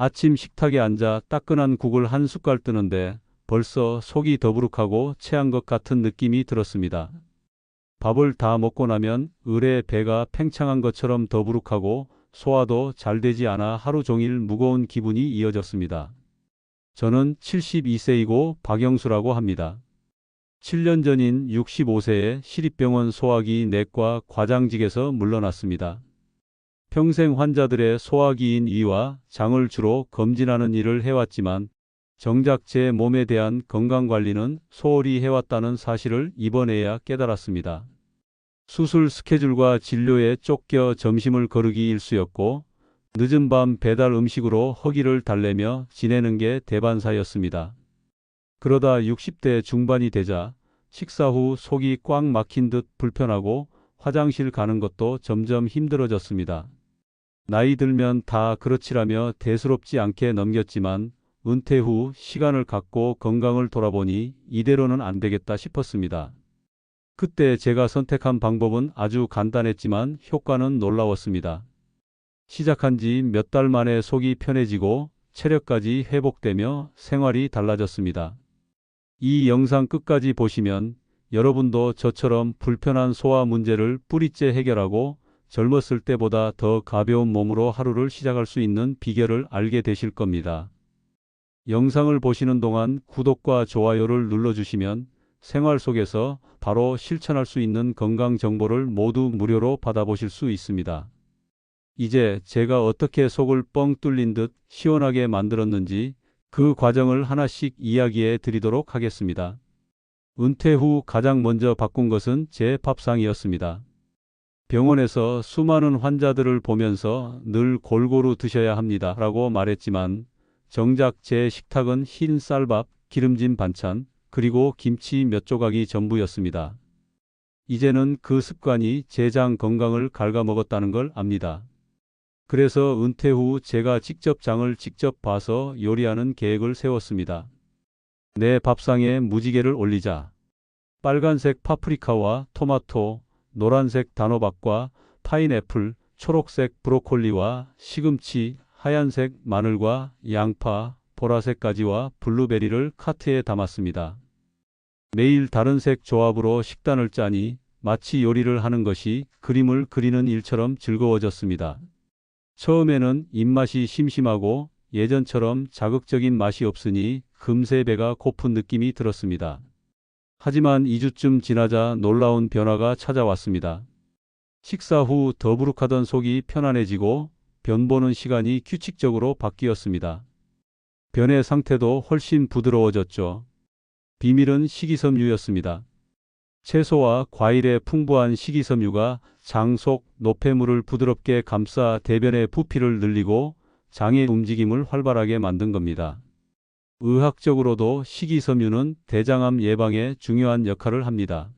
아침 식탁에 앉아 따끈한 국을 한 숟갈 뜨는데 벌써 속이 더부룩하고 체한 것 같은 느낌이 들었습니다. 밥을 다 먹고 나면 을의 배가 팽창한 것처럼 더부룩하고 소화도 잘 되지 않아 하루 종일 무거운 기분이 이어졌습니다. 저는 72세이고 박영수라고 합니다. 7년 전인 65세에 시립병원 소화기 내과 과장직에서 물러났습니다. 평생 환자들의 소화기인 위와 장을 주로 검진하는 일을 해왔지만 정작 제 몸에 대한 건강관리는 소홀히 해왔다는 사실을 이번에야 깨달았습니다. 수술 스케줄과 진료에 쫓겨 점심을 거르기 일쑤였고 늦은 밤 배달 음식으로 허기를 달래며 지내는 게 대반사였습니다. 그러다 60대 중반이 되자 식사 후 속이 꽉 막힌 듯 불편하고 화장실 가는 것도 점점 힘들어졌습니다. 나이 들면 다 그렇지라며 대수롭지 않게 넘겼지만 은퇴 후 시간을 갖고 건강을 돌아보니 이대로는 안 되겠다 싶었습니다. 그때 제가 선택한 방법은 아주 간단했지만 효과는 놀라웠습니다. 시작한 지 몇 달 만에 속이 편해지고 체력까지 회복되며 생활이 달라졌습니다. 이 영상 끝까지 보시면 여러분도 저처럼 불편한 소화 문제를 뿌리째 해결하고 젊었을 때보다 더 가벼운 몸으로 하루를 시작할 수 있는 비결을 알게 되실 겁니다. 영상을 보시는 동안 구독과 좋아요를 눌러주시면 생활 속에서 바로 실천할 수 있는 건강 정보를 모두 무료로 받아보실 수 있습니다. 이제 제가 어떻게 속을 뻥 뚫린 듯 시원하게 만들었는지 그 과정을 하나씩 이야기해 드리도록 하겠습니다. 은퇴 후 가장 먼저 바꾼 것은 제 밥상이었습니다. 병원에서 수많은 환자들을 보면서 늘 골고루 드셔야 합니다. 라고 말했지만 정작 제 식탁은 흰 쌀밥, 기름진 반찬, 그리고 김치 몇 조각이 전부였습니다. 이제는 그 습관이 제 장 건강을 갉아먹었다는 걸 압니다. 그래서 은퇴 후 제가 직접 장을 직접 봐서 요리하는 계획을 세웠습니다. 내 밥상에 무지개를 올리자. 빨간색 파프리카와 토마토, 노란색 단호박과 파인애플, 초록색 브로콜리와 시금치, 하얀색 마늘과 양파, 보라색 가지와 블루베리를 카트에 담았습니다. 매일 다른 색 조합으로 식단을 짜니 마치 요리를 하는 것이 그림을 그리는 일처럼 즐거워졌습니다. 처음에는 입맛이 심심하고 예전처럼 자극적인 맛이 없으니 금세 배가 고픈 느낌이 들었습니다. 하지만 2주쯤 지나자 놀라운 변화가 찾아왔습니다. 식사 후 더부룩하던 속이 편안해지고 변 보는 시간이 규칙적으로 바뀌었습니다. 변의 상태도 훨씬 부드러워졌죠. 비밀은 식이섬유였습니다. 채소와 과일의 풍부한 식이섬유가 장 속 노폐물을 부드럽게 감싸 대변의 부피를 늘리고 장의 움직임을 활발하게 만든 겁니다. 의학적으로도 식이섬유는 대장암 예방에 중요한 역할을 합니다.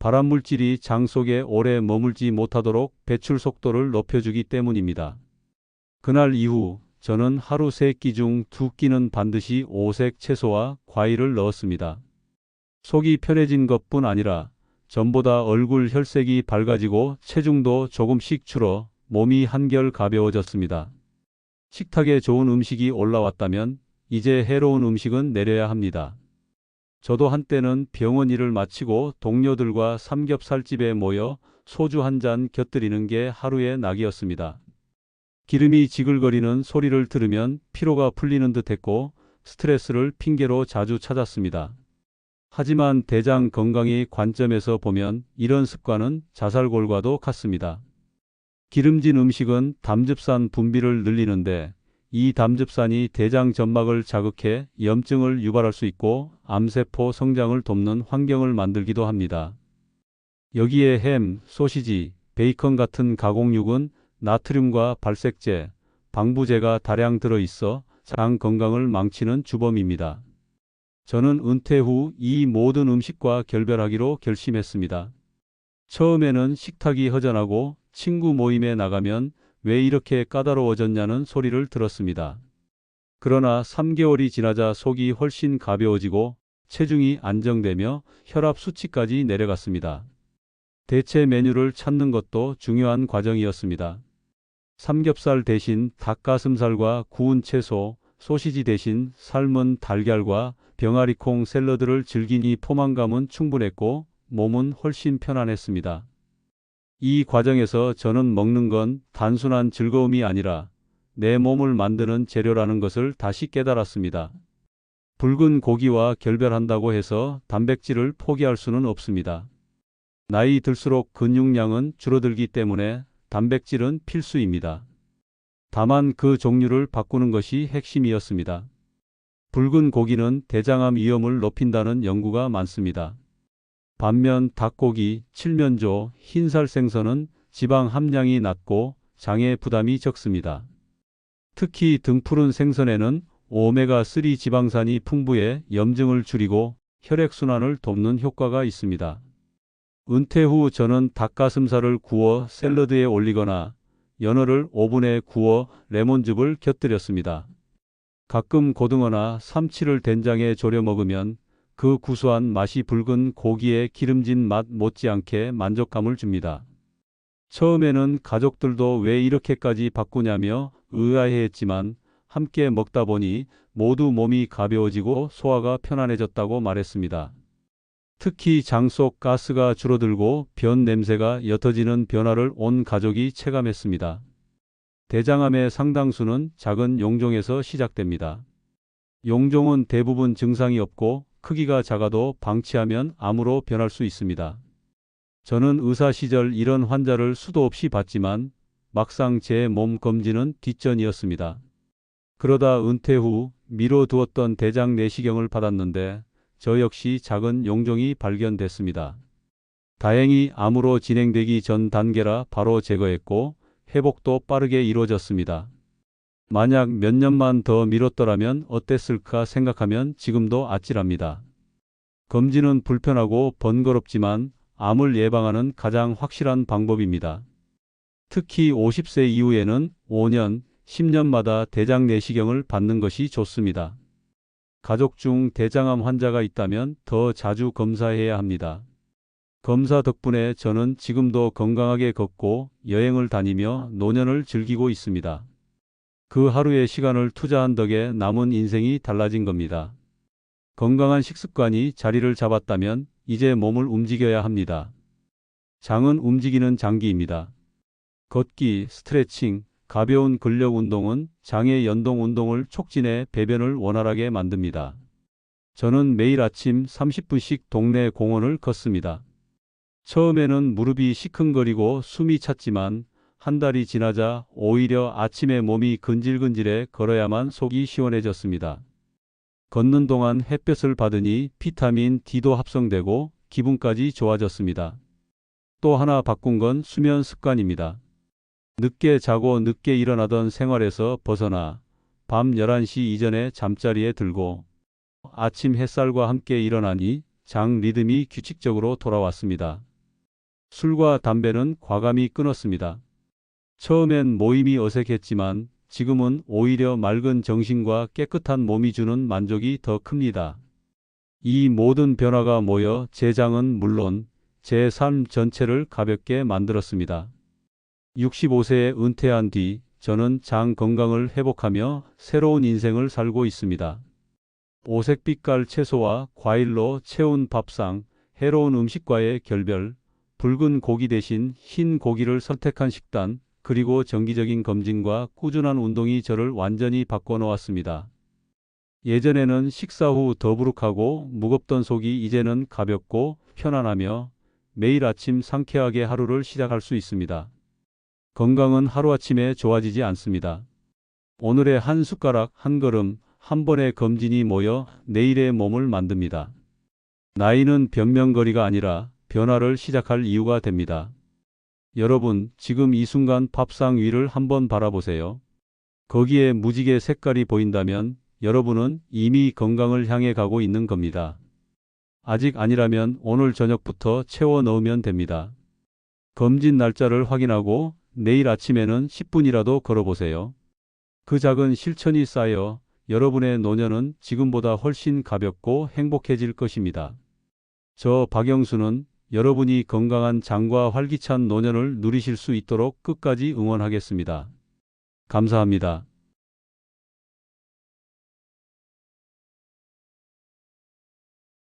발암물질이 장 속에 오래 머물지 못하도록 배출 속도를 높여주기 때문입니다. 그날 이후 저는 하루 세끼중두 끼는 반드시 오색 채소와 과일을 넣었습니다. 속이 편해진 것뿐 아니라 전보다 얼굴 혈색이 밝아지고 체중도 조금씩 줄어 몸이 한결 가벼워졌습니다. 식탁에 좋은 음식이 올라왔다면 이제 해로운 음식은 내려야 합니다. 저도 한때는 병원 일을 마치고 동료들과 삼겹살집에 모여 소주 한 잔 곁들이는 게 하루의 낙이었습니다. 기름이 지글거리는 소리를 들으면 피로가 풀리는 듯 했고 스트레스를 핑계로 자주 찾았습니다. 하지만 대장 건강의 관점에서 보면 이런 습관은 자살골과도 같습니다. 기름진 음식은 담즙산 분비를 늘리는데 이 담즙산이 대장 점막을 자극해 염증을 유발할 수 있고 암세포 성장을 돕는 환경을 만들기도 합니다. 여기에 햄, 소시지, 베이컨 같은 가공육은 나트륨과 발색제, 방부제가 다량 들어 있어 장 건강을 망치는 주범입니다. 저는 은퇴 후 이 모든 음식과 결별하기로 결심했습니다. 처음에는 식탁이 허전하고 친구 모임에 나가면 왜 이렇게 까다로워졌냐는 소리를 들었습니다. 그러나 3개월이 지나자 속이 훨씬 가벼워지고 체중이 안정되며 혈압 수치까지 내려갔습니다. 대체 메뉴를 찾는 것도 중요한 과정이었습니다. 삼겹살 대신 닭가슴살과 구운 채소, 소시지 대신 삶은 달걀과 병아리콩 샐러드를 즐기니 포만감은 충분했고 몸은 훨씬 편안했습니다. 이 과정에서 저는 먹는 건 단순한 즐거움이 아니라 내 몸을 만드는 재료라는 것을 다시 깨달았습니다. 붉은 고기와 결별한다고 해서 단백질을 포기할 수는 없습니다. 나이 들수록 근육량은 줄어들기 때문에 단백질은 필수입니다. 다만 그 종류를 바꾸는 것이 핵심이었습니다. 붉은 고기는 대장암 위험을 높인다는 연구가 많습니다. 반면 닭고기, 칠면조, 흰살 생선은 지방 함량이 낮고 장에 부담이 적습니다. 특히 등푸른 생선에는 오메가3 지방산이 풍부해 염증을 줄이고 혈액순환을 돕는 효과가 있습니다. 은퇴 후 저는 닭가슴살을 구워 샐러드에 올리거나 연어를 오븐에 구워 레몬즙을 곁들였습니다. 가끔 고등어나 삼치를 된장에 졸여 먹으면 그 구수한 맛이 붉은 고기의 기름진 맛 못지않게 만족감을 줍니다. 처음에는 가족들도 왜 이렇게까지 바꾸냐며 의아해했지만 함께 먹다 보니 모두 몸이 가벼워지고 소화가 편안해졌다고 말했습니다. 특히 장 속 가스가 줄어들고 변 냄새가 옅어지는 변화를 온 가족이 체감했습니다. 대장암의 상당수는 작은 용종에서 시작됩니다. 용종은 대부분 증상이 없고 크기가 작아도 방치하면 암으로 변할 수 있습니다. 저는 의사 시절 이런 환자를 수도 없이 봤지만 막상 제 몸 검진은 뒷전이었습니다. 그러다 은퇴 후 미뤄두었던 대장 내시경을 받았는데 저 역시 작은 용종이 발견됐습니다. 다행히 암으로 진행되기 전 단계라 바로 제거했고 회복도 빠르게 이루어졌습니다. 만약 몇 년만 더 미뤘더라면 어땠을까 생각하면 지금도 아찔합니다. 검진은 불편하고 번거롭지만 암을 예방하는 가장 확실한 방법입니다. 특히 50세 이후에는 5년, 10년마다 대장 내시경을 받는 것이 좋습니다. 가족 중 대장암 환자가 있다면 더 자주 검사해야 합니다. 검사 덕분에 저는 지금도 건강하게 걷고 여행을 다니며 노년을 즐기고 있습니다. 그 하루의 시간을 투자한 덕에 남은 인생이 달라진 겁니다. 건강한 식습관이 자리를 잡았다면 이제 몸을 움직여야 합니다. 장은 움직이는 장기입니다. 걷기, 스트레칭, 가벼운 근력 운동은 장의 연동 운동을 촉진해 배변을 원활하게 만듭니다. 저는 매일 아침 30분씩 동네 공원을 걷습니다. 처음에는 무릎이 시큰거리고 숨이 찼지만 한 달이 지나자 오히려 아침에 몸이 근질근질해 걸어야만 속이 시원해졌습니다. 걷는 동안 햇볕을 받으니 비타민 D도 합성되고 기분까지 좋아졌습니다. 또 하나 바꾼 건 수면 습관입니다. 늦게 자고 늦게 일어나던 생활에서 벗어나 밤 11시 이전에 잠자리에 들고 아침 햇살과 함께 일어나니 장 리듬이 규칙적으로 돌아왔습니다. 술과 담배는 과감히 끊었습니다. 처음엔 모임이 어색했지만 지금은 오히려 맑은 정신과 깨끗한 몸이 주는 만족이 더 큽니다. 이 모든 변화가 모여 제 장은 물론 제 삶 전체를 가볍게 만들었습니다. 65세에 은퇴한 뒤 저는 장 건강을 회복하며 새로운 인생을 살고 있습니다. 오색빛깔 채소와 과일로 채운 밥상, 해로운 음식과의 결별, 붉은 고기 대신 흰 고기를 선택한 식단, 그리고 정기적인 검진과 꾸준한 운동이 저를 완전히 바꿔놓았습니다. 예전에는 식사 후 더부룩하고 무겁던 속이 이제는 가볍고 편안하며 매일 아침 상쾌하게 하루를 시작할 수 있습니다. 건강은 하루아침에 좋아지지 않습니다. 오늘의 한 숟가락, 한 걸음, 한 번의 검진이 모여 내일의 몸을 만듭니다. 나이는 변명거리가 아니라 변화를 시작할 이유가 됩니다. 여러분, 지금 이 순간 밥상 위를 한번 바라보세요. 거기에 무지개 색깔이 보인다면 여러분은 이미 건강을 향해 가고 있는 겁니다. 아직 아니라면 오늘 저녁부터 채워 넣으면 됩니다. 검진 날짜를 확인하고 내일 아침에는 10분이라도 걸어보세요. 그 작은 실천이 쌓여 여러분의 노년은 지금보다 훨씬 가볍고 행복해질 것입니다. 저 박영수는 여러분이 건강한 장과 활기찬 노년을 누리실 수 있도록 끝까지 응원하겠습니다. 감사합니다.